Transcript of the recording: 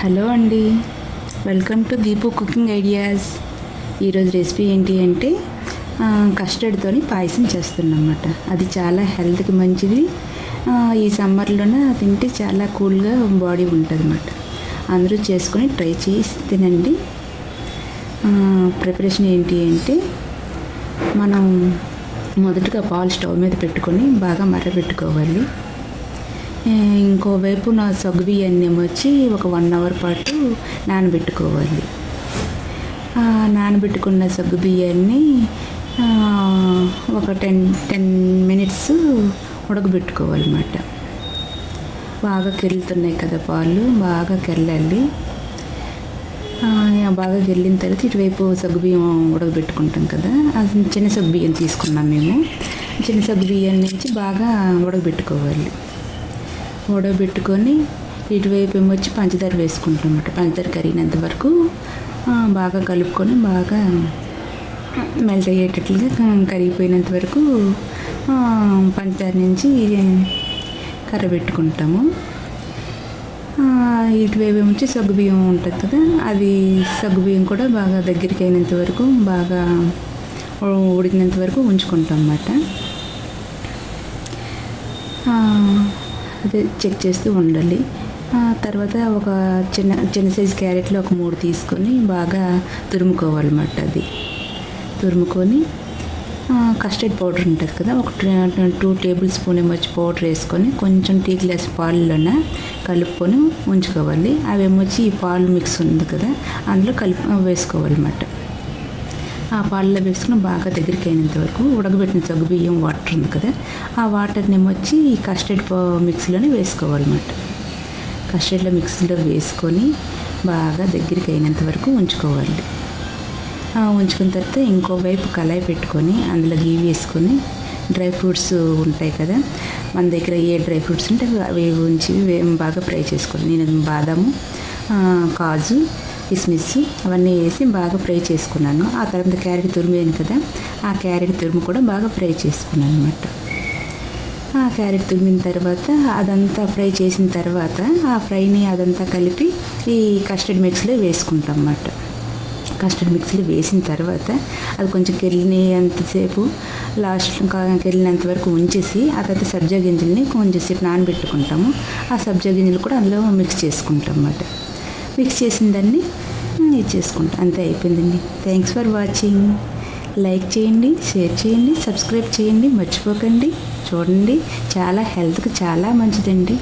Hello అండి. Welcome to Deepu cooking ideas ఈరోజు recipe ఏంటి అంటే కస్టర్డ్తో కస్టర్డ్తోని పాయసం చేస్తున్నమాట అది చాలా హెల్త్కి మంచిది. ఈ సమ్మర్లోనే తింటే చాలా కూల్గా బాడీ ఉంటుంది అన్నమాట అందరూ చేసుకొని ట్రై చేసి తినండి. ప్రిపరేషన్ ఏంటి అంటే మనం మొదటగా పాలు స్టవ్ మీద పెట్టుకొని బాగా మరగపెట్టుకోవాలి ఇంకోవైపు నా సగ్గు బియ్యాన్ని వచ్చి ఒక వన్ అవర్ పాటు నానబెట్టుకోవాలి. నానబెట్టుకున్న సగ్గు బియ్యాన్ని ఒక టెన్ టెన్ మినిట్స్ ఉడకబెట్టుకోవాలన్నమాట. బాగా కెరులుతున్నాయి కదా పాలు బాగా కెరలాలి బాగా వెళ్ళిన తర్వాత ఇటువైపు సగ్గుబియ్యం ఉడకబెట్టుకుంటాం కదా. అది చిన్న సగ్గుబియ్యం తీసుకున్నాం మేము. చిన్న సగ్గుబియ్యం నుంచి బాగా ఉడకబెట్టుకోవాలి. ఉడకబెట్టుకొని ఇటువైపు ఏమో వచ్చి పంచదార వేసుకుంటాం అన్నమాట. పంచదార కరిగినంత వరకు బాగా కలుపుకొని బాగా మెల్ట్ అయ్యేటట్లుగా కరిగిపోయినంత వరకు పంచదార నుంచి కర్రబెట్టుకుంటాము పెట్టుకుంటాము. ఇటువైపు వచ్చి సగ్గుబియ్యం ఉంటుంది కదా అది సగ్గుబియ్యం కూడా బాగా దగ్గరికి అయినంత వరకు బాగా ఉడికినంత వరకు ఉంచుకుంటాం అన్నమాట. అదే చెక్ చేస్తూ ఉండాలి. తర్వాత ఒక చిన్న చిన్న సైజు క్యారెట్లు ఒక మూడు తీసుకొని బాగా తురుముకోవాలన్నమాట అది. తురుముకొని కస్టర్డ్ పౌడర్ ఉంటుంది కదా ఒక టూ టేబుల్ స్పూన్ ఏమొచ్చి పౌడర్ వేసుకొని కొంచెం టీ గ్లాస్ పాలలోన కలుపుకొని ఉంచుకోవాలి. అవి ఏమొచ్చి ఈ పాలు మిక్స్ ఉంది కదా అందులో కలుపు వేసుకోవాలన్నమాట. ఆ పాలలో వేసుకుని బాగా దగ్గరికి అయినంత వరకు ఉడకబెట్టిన సగ్గు బియ్యం వాటర్ ఉంది కదా ఆ వాటర్ని వచ్చి ఈ కస్టర్డ్ పౌ- మిక్స్లోనే వేసుకోవాలన్నమాట. కస్టర్డ్లో మిక్సీలో వేసుకొని బాగా దగ్గరికి అయినంత వరకు ఉంచుకోవాలి. ఉంచుకున్న తర్వాత ఇంకో వైపు కళాయి పెట్టుకొని అందులో గీ వేసుకొని డ్రై ఫ్రూట్స్ ఉంటాయి కదా మన దగ్గర ఏ డ్రై ఫ్రూట్స్ ఉంటే అవి ఉంచి వే- బాగా ఫ్రై చేసుకోవాలి. నేను బాదాము కాజు కిస్మిస్ అవన్నీ వేసి బాగా ఫ్రై చేసుకున్నాను. ఆ తర్వాత క్యారెట్ తురిమేను కదా ఆ క్యారెట్ తురుము కూడా బాగా ఫ్రై చేసుకున్నాను అనమాట ఆ క్యారెట్ తురిమిన తర్వాత అదంతా ఫ్రై చేసిన తర్వాత ఆ ఫ్రైని అదంతా కలిపి ఈ కస్టర్డ్ మిక్స్లో వేసుకుంటాం అన్నమాట. కస్టర్డ్ మిక్స్లో వేసిన తర్వాత అది కొంచెం కెళ్ళినంతసేపు లాస్ట్ కెళ్ళినంత వరకు ఉంచేసి ఆ తర్వాత సబ్జా గింజల్ని కొంచెంసేపు నానబెట్టుకుంటాము. ఆ సబ్జా గింజలు కూడా అందులో మిక్స్ చేసుకుంటాం అన్నమాట. మిక్స్ చేసిన దాన్ని ఇది చేసుకుంటాం. అంతే అయిపోయిందండి. థ్యాంక్స్ ఫర్ వాచింగ్ లైక్ చేయండి షేర్ చేయండి సబ్స్క్రైబ్ చేయండి. మర్చిపోకండి చూడండి. చాలా హెల్త్కి చాలా మంచిదండి.